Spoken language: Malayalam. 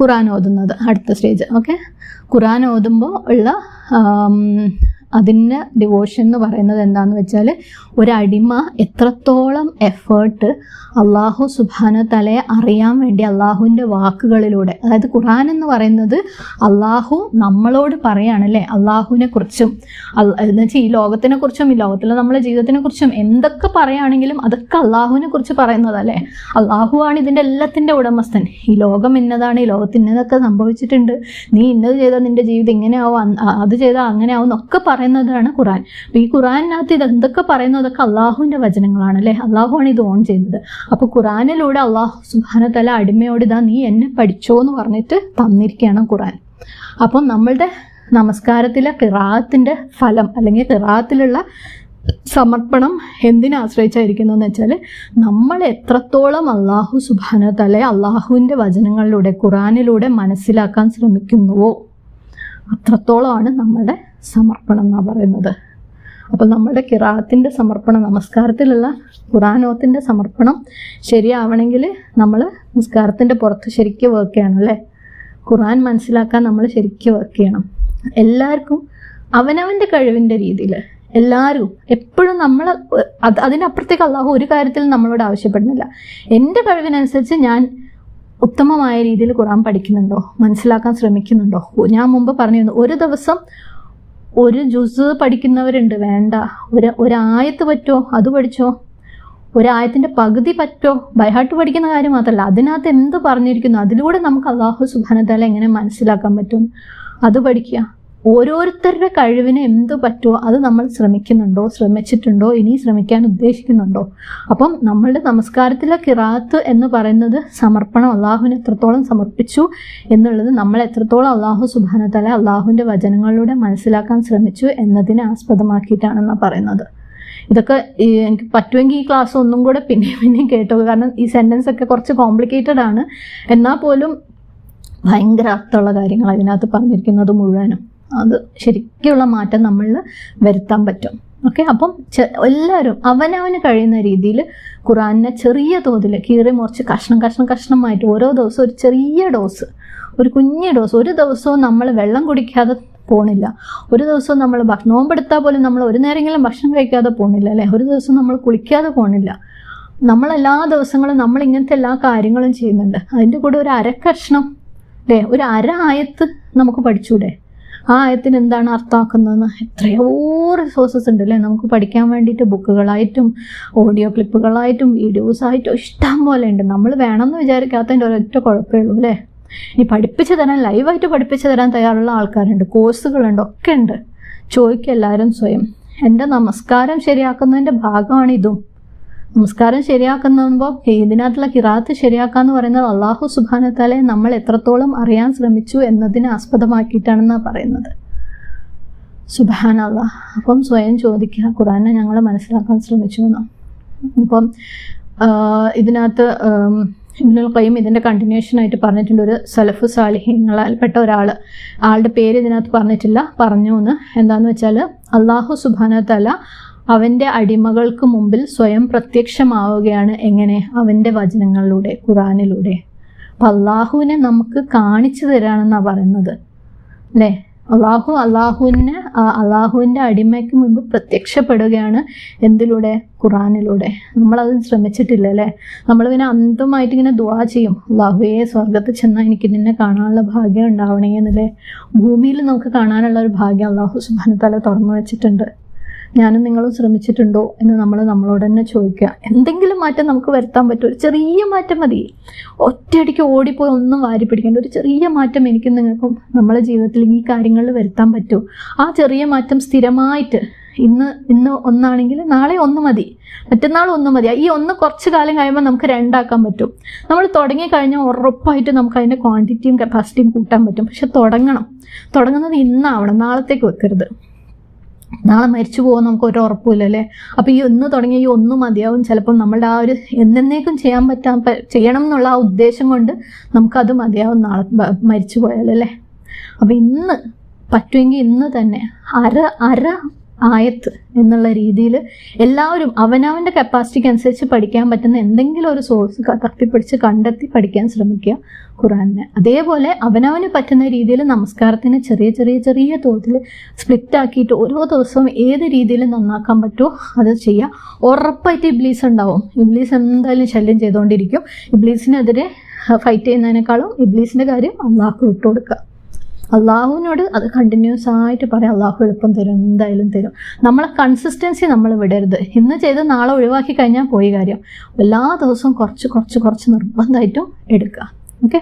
ഖുറാൻ ഓതുന്നത് അടുത്ത സ്റ്റേജ്. ഓക്കെ? ഖുറാൻ ഓതുമ്പോൾ ഉള്ള അതിന്റെ ഡിവോഷൻ എന്ന് പറയുന്നത് എന്താണെന്ന് വെച്ചാൽ ഒരടിമ എത്രത്തോളം എഫേർട്ട് അള്ളാഹു സുബാന തലയെ അറിയാൻ വേണ്ടി അള്ളാഹുവിന്റെ വാക്കുകളിലൂടെ അതായത് ഖുറാൻ എന്ന് പറയുന്നത് അള്ളാഹു നമ്മളോട് പറയാണല്ലേ അള്ളാഹുവിനെ കുറിച്ചും എന്ന് വെച്ചാൽ ഈ ലോകത്തിനെ കുറിച്ചും ഈ ലോകത്തിലെ നമ്മളെ ജീവിതത്തിനെ കുറിച്ചും എന്തൊക്കെ പറയുകയാണെങ്കിലും അതൊക്കെ അള്ളാഹുവിനെ കുറിച്ച് പറയുന്നതല്ലേ അള്ളാഹു ആണ് ഇതിന്റെ എല്ലാത്തിന്റെ ഉടമസ്ഥൻ. ഈ ലോകം ഇന്നതാണ് ഈ ലോകത്തിന് ഇന്നതൊക്കെ സംഭവിച്ചിട്ടുണ്ട്. നീ ഇന്നത് ചെയ്താൽ നിന്റെ ജീവിതം ഇങ്ങനെ ആവും അത് ചെയ്താൽ അങ്ങനെ ആവും എന്നൊക്കെ പറയുന്നതാണ് ഖുറാൻ അപ്പോൾ ഈ ഖുറാനിനകത്ത് ഇത് എന്തൊക്കെ പറയുന്നതൊക്കെ അള്ളാഹുവിന്റെ വചനങ്ങളാണ് അല്ലേ? അള്ളാഹുവാണ് ഇത് ഓൺ ചെയ്യുന്നത്. അപ്പോൾ ഖുറാനിലൂടെ അള്ളാഹു സുബാനത്തല തല അടിമയോട് ഇതാ നീ എന്നെ പഠിച്ചോ എന്ന് പറഞ്ഞിട്ട് തന്നിരിക്കുകയാണ് ഖുറാൻ അപ്പം നമ്മളുടെ നമസ്കാരത്തിലെ കിറാത്തിന്റെ ഫലം അല്ലെങ്കിൽ കിറാത്തിലുള്ള സമർപ്പണം എന്തിനെ ആശ്രയിച്ചായിരിക്കുന്നതെന്ന് വെച്ചാൽ നമ്മൾ എത്രത്തോളം അള്ളാഹു സുബാന തല അള്ളാഹുവിന്റെ വചനങ്ങളിലൂടെ ഖുറാനിലൂടെ മനസ്സിലാക്കാൻ ശ്രമിക്കുന്നുവോ അത്രത്തോളമാണ് നമ്മുടെ സമർപ്പണം എന്നാണ് പറയുന്നത്. അപ്പോൾ നമ്മുടെ കിറാത്തിന്റെ സമർപ്പണം നമസ്കാരത്തിലുള്ള ഖുറാനോത്തിന്റെ സമർപ്പണം ശരിയാവണമെങ്കിൽ നമ്മൾ നമസ്കാരത്തിന്റെ പുറത്ത് ശരിക്കും വർക്ക് ചെയ്യണം അല്ലേ? ഖുറാൻ മനസ്സിലാക്കാൻ നമ്മൾ ശരിക്കും വർക്ക് ചെയ്യണം. എല്ലാവർക്കും അവനവന്റെ കഴിവിന്റെ രീതിയിൽ എല്ലാവരും എപ്പോഴും നമ്മൾ അത് അതിനപ്പുറത്തേക്ക് അള്ളാഹു ഒരു കാര്യത്തിൽ നമ്മളോട് ആവശ്യപ്പെടുന്നില്ല. എന്റെ കഴിവിനനുസരിച്ച് ഞാൻ ഉത്തമമായ രീതിയിൽ ഖുറാൻ പഠിക്കുന്നുണ്ടോ? മനസ്സിലാക്കാൻ ശ്രമിക്കുന്നുണ്ടോ? ഞാൻ മുമ്പ് പറഞ്ഞിരുന്നു ഒരു ദിവസം ഒരു ജുസ് പഠിക്കുന്നവരുണ്ട് വേണ്ട. ഒരു ഒരായത്ത് പറ്റോ? അത് പഠിച്ചോ? ഒരായത്തിന്റെ പകുതി പറ്റോ? ബൈഹാട്ട് പഠിക്കുന്ന കാര്യം മാത്രമല്ല അതിനകത്ത് എന്ത് പറഞ്ഞിരിക്കുന്നു? അതിലൂടെ നമുക്ക് അള്ളാഹു സുബാനത്താല എങ്ങനെ മനസ്സിലാക്കാൻ പറ്റും? അത് പഠിക്കുക. ഓരോരുത്തരുടെ കഴിവിന് എന്ത് പറ്റുമോ അത് നമ്മൾ ശ്രമിക്കുന്നുണ്ടോ ശ്രമിച്ചിട്ടുണ്ടോ ഇനി ശ്രമിക്കാൻ ഉദ്ദേശിക്കുന്നുണ്ടോ? അപ്പം നമ്മളുടെ നമസ്കാരത്തിലെ കിറാത്ത് എന്ന് പറയുന്നത് സമർപ്പണം അള്ളാഹുവിന് എത്രത്തോളം സമർപ്പിച്ചു എന്നുള്ളത് നമ്മൾ എത്രത്തോളം അള്ളാഹു സുബാനത്തല അള്ളാഹുവിന്റെ വചനങ്ങളിലൂടെ മനസ്സിലാക്കാൻ ശ്രമിച്ചു എന്നതിനെ ആസ്പദമാക്കിയിട്ടാണെന്നാണ് പറയുന്നത്. ഇതൊക്കെ എനിക്ക് പറ്റുമെങ്കിൽ ഈ ക്ലാസ് ഒന്നും കൂടെ പിന്നെയും പിന്നെയും കേട്ടോ കാരണം ഈ സെന്റൻസ് ഒക്കെ കുറച്ച് കോംപ്ലിക്കേറ്റഡ് ആണ്. എന്നാൽ പോലും ഭയങ്കര അർത്ഥമുള്ള കാര്യങ്ങൾ അതിനകത്ത് പറഞ്ഞിരിക്കുന്നത് മുഴുവനും. അത് ശരിക്കുള്ള മാറ്റം നമ്മളിൽ വരുത്താൻ പറ്റും. ഓക്കെ? അപ്പം എല്ലാവരും അവനവന് കഴിയുന്ന രീതിയിൽ ഖുറാനിനെ ചെറിയ തോതിൽ കീറി മുറിച്ച് കഷ്ണം കഷ്ണം കഷ്ണമായിട്ട് ഓരോ ദിവസവും ഒരു ചെറിയ ഡോസ് ഒരു കുഞ്ഞു ഡോസ് ഒരു ദിവസവും നമ്മൾ വെള്ളം കുടിക്കാതെ പോണില്ല. ഒരു ദിവസം നമ്മൾ ഭക്ഷണം നോമ്പെടുത്താൽ പോലും നമ്മൾ ഒരു നേരമെങ്കിലും ഭക്ഷണം കഴിക്കാതെ പോണില്ല അല്ലേ? ഒരു ദിവസം നമ്മൾ കുളിക്കാതെ പോണില്ല. നമ്മൾ എല്ലാ ദിവസങ്ങളും നമ്മൾ ഇങ്ങനത്തെ എല്ലാ കാര്യങ്ങളും ചെയ്യുന്നുണ്ട്. അതിന്റെ കൂടെ ഒരു അരക്കഷ്ണം അല്ലേ? ഒരു അര ആയത്ത് നമുക്ക് പഠിച്ചൂടെ? ആ ആയത്തിന് എന്താണ് അർത്ഥമാക്കുന്നതെന്ന് എത്രയോ റിസോഴ്സസ് ഉണ്ട് അല്ലേ? നമുക്ക് പഠിക്കാൻ വേണ്ടിയിട്ട് ബുക്കുകളായിട്ടും ഓഡിയോ ക്ലിപ്പുകളായിട്ടും വീഡിയോസായിട്ടും ഇഷ്ടം പോലെ ഉണ്ട്. നമ്മൾ വേണമെന്ന് വിചാരിക്കാത്തതിന്റെ ഒരൊറ്റ കുഴപ്പമേ ഉള്ളൂ അല്ലേ? ഇനി പഠിപ്പിച്ച് തരാൻ ലൈവായിട്ട് പഠിപ്പിച്ച് തരാൻ തയ്യാറുള്ള ആൾക്കാരുണ്ട്. കോഴ്സുകളുണ്ട് ഒക്കെ ഉണ്ട്. ചോദിക്കുക എല്ലാവരും സ്വയം. എന്റെ നമസ്കാരം ശരിയാക്കുന്നതിന്റെ ഭാഗമാണ് ഇതും. നമസ്കാരം ശരിയാക്കുമ്പോൾ ഇതിനകത്തുള്ള കിറാത്ത് ശരിയാക്കുക എന്ന് പറയുന്നത് അള്ളാഹു സുബാനത്താലെ നമ്മൾ എത്രത്തോളം അറിയാൻ ശ്രമിച്ചു എന്നതിനെ ആസ്പദമാക്കിയിട്ടാണെന്നാണ് പറയുന്നത്. സുബാന അപ്പം സ്വയം ചോദിക്കുക ഖുറാനെ ഞങ്ങൾ മനസ്സിലാക്കാൻ ശ്രമിച്ചു എന്ന് അപ്പം ഇതിനകത്ത് ഇബ്നുൽ ഖയ്യിം ഇതിന്റെ കണ്ടിന്യൂഷൻ ആയിട്ട് പറഞ്ഞിട്ടുണ്ട്. ഒരു സലഫു സാലിഹ്യങ്ങളാൽപ്പെട്ട ഒരാൾ ആളുടെ പേര് ഇതിനകത്ത് പറഞ്ഞിട്ടില്ല. പറഞ്ഞു എന്ന് എന്താണെന്ന് വെച്ചാൽ അള്ളാഹു സുബാന തല അവന്റെ അടിമകൾക്ക് മുമ്പിൽ സ്വയം പ്രത്യക്ഷമാവുകയാണ് എങ്ങനെ? അവന്റെ വചനങ്ങളിലൂടെ ഖുറാനിലൂടെ അള്ളാഹുവിനെ നമുക്ക് കാണിച്ചു തരാണെന്നാണ് പറയുന്നത്. അല്ലേ? അള്ളാഹു അള്ളാഹുവിനെ അള്ളാഹുവിന്റെ അടിമയ്ക്ക് മുമ്പ് പ്രത്യക്ഷപ്പെടുകയാണ് എന്തിലൂടെ? ഖുറാനിലൂടെ നമ്മളത് ശ്രമിച്ചിട്ടില്ല അല്ലേ? നമ്മൾ പിന്നെ അന്തമായിട്ട് ഇങ്ങനെ ദുവാ ചെയ്യും. അള്ളാഹുയെ സ്വർഗത്തിൽ ചെന്നാൽ എനിക്ക് നിന്നെ കാണാനുള്ള ഭാഗ്യം ഉണ്ടാവണേ എന്നല്ലേ ഭൂമിയിൽ നമുക്ക് കാണാനുള്ള ഒരു ഭാഗ്യം അള്ളാഹു സുബാനത്തല തുറന്നു വെച്ചിട്ടുണ്ട്. ഞാനും നിങ്ങളും ശ്രമിച്ചിട്ടുണ്ടോ എന്ന് നമ്മൾ നമ്മളോട് തന്നെ ചോദിക്കുക. എന്തെങ്കിലും മാറ്റം നമുക്ക് വരുത്താൻ പറ്റും. ഒരു ചെറിയ മാറ്റം മതി. ഒറ്റയടിക്ക് ഓടിപ്പോയി ഒന്നും വാരി പിടിക്കേണ്ട. ഒരു ചെറിയ മാറ്റം എനിക്കും നിങ്ങൾക്കും നമ്മളെ ജീവിതത്തിൽ ഈ കാര്യങ്ങളിൽ വരുത്താൻ പറ്റും. ആ ചെറിയ മാറ്റം സ്ഥിരമായിട്ട് ഇന്ന് ഇന്ന് ഒന്നാണെങ്കിൽ നാളെ ഒന്ന് മതി. മറ്റന്നാൾ ഒന്ന് മതി. ഈ ഒന്ന് കുറച്ച് കാലം കഴിയുമ്പോൾ നമുക്ക് രണ്ടാക്കാൻ പറ്റും. നമ്മൾ തുടങ്ങി കഴിഞ്ഞാൽ ഉറപ്പായിട്ട് നമുക്ക് അതിന്റെ ക്വാണ്ടിറ്റിയും കപ്പാസിറ്റിയും കൂട്ടാൻ പറ്റും. പക്ഷെ തുടങ്ങണം. തുടങ്ങുന്നത് ഇന്നാവണം. നാളത്തേക്ക് വെക്കരുത്. നാളെ മരിച്ചു പോകാൻ നമുക്ക് ഒരു ഉറപ്പില്ല അല്ലേ അപ്പോൾ ഈ ഒന്ന് തുടങ്ങിയ ഈ ഒന്ന് മതിയാവും. ചിലപ്പം നമ്മളുടെ ആ ഒരു എന്നേക്കും ചെയ്യാൻ പറ്റാൻ ചെയ്യണം എന്നുള്ള ആ ഉദ്ദേശം കൊണ്ട് നമുക്കത് മതിയാവും നാളെ മരിച്ചു പോയാലല്ലേ? അപ്പോൾ ഇന്ന് പറ്റുമെങ്കിൽ ഇന്ന് തന്നെ അര അര ആയത്ത് എന്നുള്ള രീതിയിൽ എല്ലാവരും അവനവന്റെ കപ്പാസിറ്റിക്ക് അനുസരിച്ച് പഠിക്കാൻ പറ്റുന്ന എന്തെങ്കിലും ഒരു സോഴ്സ് തപ്പിപ്പിടിച്ച് കണ്ടെത്തി പഠിക്കാൻ ശ്രമിക്കുക ഖുറാനിനെ അതേപോലെ അവനവന് പറ്റുന്ന രീതിയിൽ നമസ്കാരത്തിന് ചെറിയ ചെറിയ ചെറിയ തോതിൽ സ്പ്ലിറ്റ് ആക്കിയിട്ട് ഓരോ ദിവസവും ഏത് രീതിയിൽ നന്നാക്കാൻ പറ്റുമോ അത് ചെയ്യുക. ഉറപ്പായിട്ട് ഇബ്ലീസ് ഉണ്ടാവും. ഇബ്ലീസ് എന്തായാലും ശല്യം ചെയ്തുകൊണ്ടിരിക്കും. ഇബ്ലീസിനെതിരെ ഫൈറ്റ് ചെയ്യുന്നതിനേക്കാളും ഇബ്ലീസിന്റെ കാര്യം അള്ളാഹു വിട്ടുകൊടുക്കുക. അള്ളാഹുവിനോട് അത് കണ്ടിന്യൂസ് ആയിട്ട് പറയാം. അള്ളാഹു എളുപ്പം തരും എന്തായാലും തരും. നമ്മളെ കൺസിസ്റ്റൻസി നമ്മൾ വിടരുത്. ഇന്ന് ചെയ്ത് നാളെ ഒഴിവാക്കി കഴിഞ്ഞാൽ പോയി കാര്യം. എല്ലാ ദിവസവും കുറച്ച് കുറച്ച് കുറച്ച് നിർബന്ധമായിട്ടും എടുക്കുക. ഓക്കെ